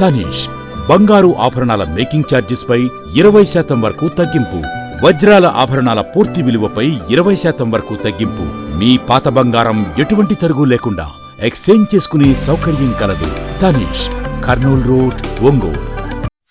తనీష్ బంగారు ఆభరణాల మేకింగ్ ఛార్జెస్పై ఇరవై శాతం వరకు తగ్గింపు వజ్రాల ఆభరణాల పూర్తి విలువపై ఇరవై శాతం వరకు తగ్గింపు. మీ పాత బంగారం ఎటువంటి తరుగు లేకుండా ఎక్స్చేంజ్ చేసుకునే సౌకర్యం కలదు. Tanishq Kurnool road Ongole.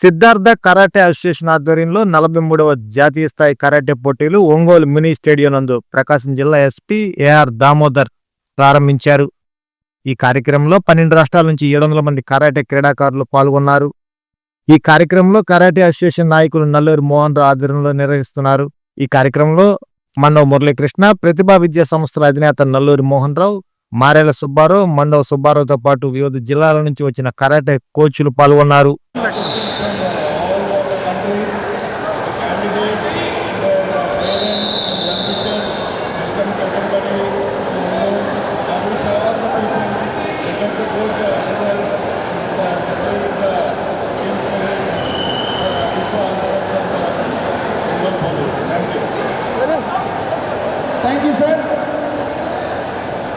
Siddhartha karate association ఆధ్వర్యంలో నలభై మూడవ జాతీయ స్థాయి కరాటే పోటీలు ఒంగోలు మినీ స్టేడియం నందు ప్రకాశం జిల్లా ఎస్పీ ఏఆర్ దామోదర్ ప్రారంభించారు. ఈ కార్యక్రమంలో పన్నెండు రాష్ట్రాల నుంచి ఏడు వందల మంది కరాటే క్రీడాకారులు పాల్గొన్నారు. ఈ కార్యక్రమంలో కరాటే అసోసియేషన్ నాయకులు నల్లూరి మోహన్ రావు ఆధ్వర్యంలో నిర్వహిస్తున్నారు. ఈ కార్యక్రమంలో మండవ మురళీకృష్ణ ప్రతిభా విద్యా సంస్థల అధినేత నల్లూరి మోహన్ రావు మారేల సుబ్బారావు మండవ సుబ్బారావుతో పాటు వివిధ జిల్లాల నుంచి వచ్చిన కరాటే కోచ్లు పాల్గొన్నారు.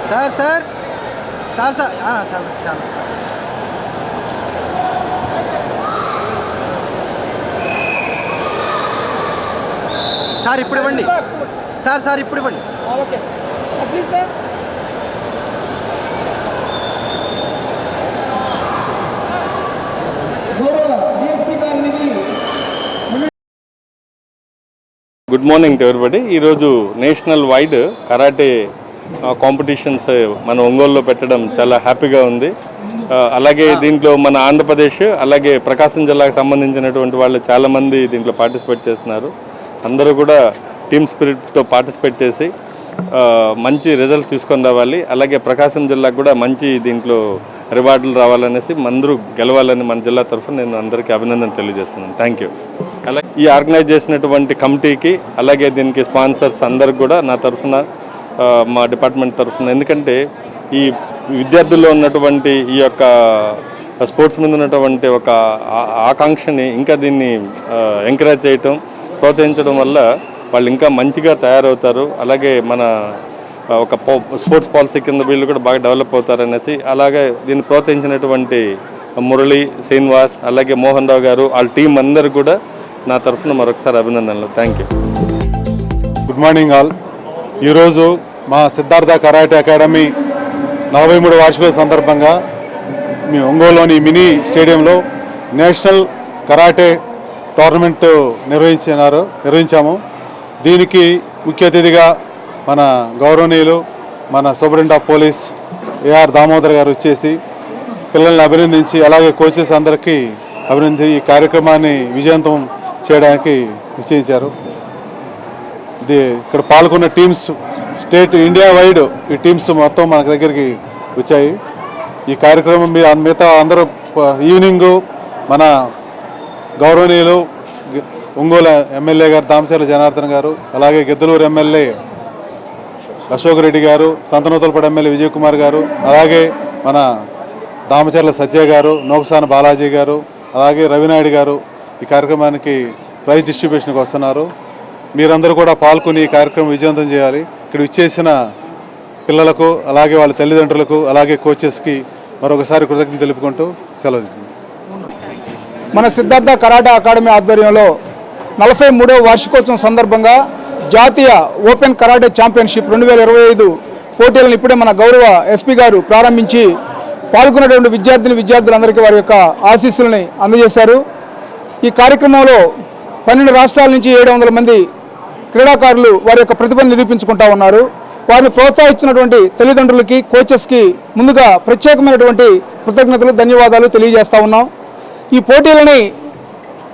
Sir sir. Sir sir. ఆ, సార్ సార్. సార్ ఇప్పుడు ఇవ్వండి. Sir sir. ఇప్పుడు ఇవ్వండి. గుడ్ మార్నింగ్ టు ఎవరిబడి ఈరోజు నేషనల్ వైడ్ కరాటే కాంపిటీషన్స్ మన ఒంగోలులో పెట్టడం చాలా హ్యాపీగా ఉంది. అలాగే దీంట్లో మన ఆంధ్రప్రదేశ్ అలాగే ప్రకాశం జిల్లాకు సంబంధించినటువంటి వాళ్ళు చాలామంది దీంట్లో పార్టిసిపేట్ చేస్తున్నారు. అందరూ కూడా టీమ్ స్పిరిట్తో పార్టిసిపేట్ చేసి మంచి రిజల్ట్ తీసుకొని రావాలి. అలాగే ప్రకాశం జిల్లాకు కూడా మంచి దీంట్లో రివార్డులు రావాలనేసి అందరూ గెలవాలని మన జిల్లా తరఫున నేను అందరికీ అభినందన తెలియజేస్తున్నాను. థ్యాంక్ యూ అలాగే ఈ ఆర్గనైజ్ చేసినటువంటి కమిటీకి అలాగే దీనికి స్పాన్సర్స్ అందరికి కూడా నా తరఫున మా డిపార్ట్మెంట్ తరఫున. ఎందుకంటే ఈ విద్యార్థుల్లో ఉన్నటువంటి ఈ యొక్క స్పోర్ట్స్ మీద ఉన్నటువంటి ఒక ఆకాంక్షని ఇంకా దీన్ని ఎంకరేజ్ చేయటం ప్రోత్సహించడం వల్ల వాళ్ళు ఇంకా మంచిగా తయారవుతారు. అలాగే మన ఒక స్పోర్ట్స్ పాలసీ కింద వీళ్ళు కూడా బాగా డెవలప్ అవుతారనేసి అలాగే దీన్ని ప్రోత్సహించినటువంటి మురళి శ్రీనివాస్ అలాగే మోహన్ రావు గారు వాళ్ళ టీం అందరు కూడా నా తరఫున మరొకసారి అభినందనలు. Thank you good morning all. ఈరోజు మా సిద్ధార్థ కరాటే అకాడమీ నలభై మూడు వార్షికోత్సవ సందర్భంగా మీ ఒంగోలులోని మినీ స్టేడియంలో నేషనల్ కరాటే టోర్నమెంట్ నిర్వహించినారు నిర్వహించాము. దీనికి ముఖ్య అతిథిగా మన గౌరవనీయులు మన superintendent of police A R Damodar గారు వచ్చేసి పిల్లల్ని అభినందించి అలాగే కోచెస్ అందరికీ అభినంది ఈ కార్యక్రమాన్ని విజయవంతం చేయడానికి నిశ్చయించారు. ఇది ఇక్కడ పాల్గొన్న టీమ్స్ స్టేట్ ఇండియా వైడ్ ఈ టీమ్స్ మొత్తం మన దగ్గరికి వచ్చాయి. ఈ కార్యక్రమం మీ మిగతా అందరూ ఈవినింగ్ మన గౌరవనీయులు ఒంగోలు ఎమ్మెల్యే గారు దామచర్ల జనార్దన్ గారు అలాగే గిద్దలూరు ఎమ్మెల్యే అశోక్ రెడ్డి గారు సంతనూతలపడి ఎమ్మెల్యే విజయ్ కుమార్ గారు అలాగే మన దామచర్ల సత్య గారు నోకసాన బాలాజీ గారు అలాగే రవినాయుడు గారు ఈ కార్యక్రమానికి ప్రైజ్ డిస్ట్రిబ్యూషన్కి వస్తున్నారు. మీరందరూ కూడా పాల్గొని ఈ కార్యక్రమం విజయవంతం చేయాలి. ఇక్కడ ఇచ్చేసిన పిల్లలకు అలాగే వాళ్ళ తల్లిదండ్రులకు అలాగే కోచెస్కి మరొకసారి కృతజ్ఞత తెలుపుకుంటూ సెలవు మన సిద్ధార్థ కరాటా అకాడమీ ఆధ్వర్యంలో నలభై మూడవ వార్షికోత్సవం సందర్భంగా జాతీయ ఓపెన్ కరాటే ఛాంపియన్షిప్ రెండు వేల ఇరవై ఐదు పోటీలను ఇప్పుడే మన గౌరవ ఎస్పీ గారు ప్రారంభించి పాల్గొన్నటువంటి విద్యార్థిని విద్యార్థులందరికీ వారి యొక్క ఆశీస్సులని అందజేశారు. ఈ కార్యక్రమంలో పన్నెండు రాష్ట్రాల నుంచి ఏడు వందల మంది క్రీడాకారులు వారి యొక్క ప్రతిభను నిరూపించుకుంటా ఉన్నారు. వారిని ప్రోత్సహించినటువంటి తల్లిదండ్రులకి కోచెస్కి ముందుగా ప్రత్యేకమైనటువంటి కృతజ్ఞతలు ధన్యవాదాలు తెలియజేస్తూ ఉన్నాం. ఈ పోటీలని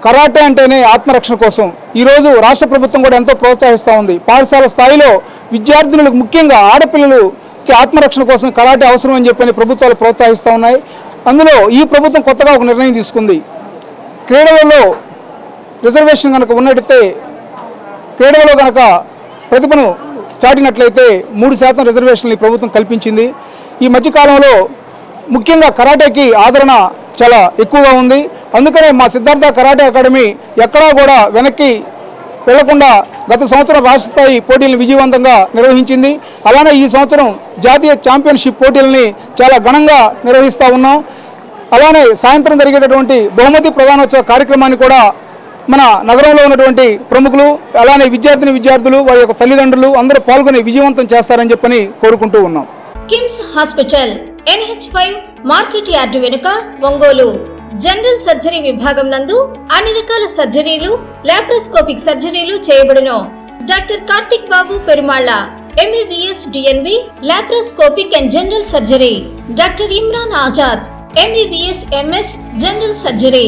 కరాటే అంటేనే ఆత్మరక్షణ కోసం ఈరోజు రాష్ట్ర ప్రభుత్వం కూడా ఎంతో ప్రోత్సహిస్తూ ఉంది. పాఠశాల స్థాయిలో విద్యార్థినులకు ముఖ్యంగా ఆడపిల్లలకి ఆత్మరక్షణ కోసం కరాటే అవసరం అని చెప్పని ప్రభుత్వాలు ప్రోత్సహిస్తూ ఉన్నాయి. అందులో ఈ ప్రభుత్వం కొత్తగా ఒక నిర్ణయం తీసుకుంది. క్రీడలలో రిజర్వేషన్ కనుక ఉన్నట్టయితే క్రీడలలో కనుక ప్రతిభను చాటినట్లయితే మూడు శాతం రిజర్వేషన్లు ప్రభుత్వం కల్పించింది. ఈ మధ్యకాలంలో ముఖ్యంగా కరాటేకి ఆదరణ చాలా ఎక్కువగా ఉంది. అందుకనే మా సిద్ధార్థ కరాటే అకాడమీ ఎక్కడా కూడా వెనక్కి వెళ్ళకుండా గత సంవత్సరం రాష్ట్ర స్థాయి పోటీలను విజయవంతంగా నిర్వహించింది. అలానే ఈ సంవత్సరం జాతీయ ఛాంపియన్షిప్ పోటీలని చాలా ఘనంగా నిర్వహిస్తూ ఉన్నాం. అలానే సాయంత్రం జరిగేటటువంటి బహుమతి ప్రధానోత్సవ కార్యక్రమాన్ని కూడా మన నగరంలో ఉన్నటువంటి ప్రముఖులు అలానే విద్యార్థిని విద్యార్థులు వారి యొక్క తల్లిదండ్రులు అందరూ పాల్గొని విజయవంతం చేస్తారని చెప్పని కోరుకుంటూ ఉన్నాం. KIMS hospital NH five market yard వెనుక ఒంగోలు. జనరల్ సర్జరీ విభాగం నందు అన్ని రకాల సర్జరీలు లాప్రోస్కోపిక్ సర్జరీలు చేయబడును. Doctor Karthik Babu Perumalla MBBS DNB laparoscopic and general surgery. Doctor Imran Azad MBBS MS general surgery.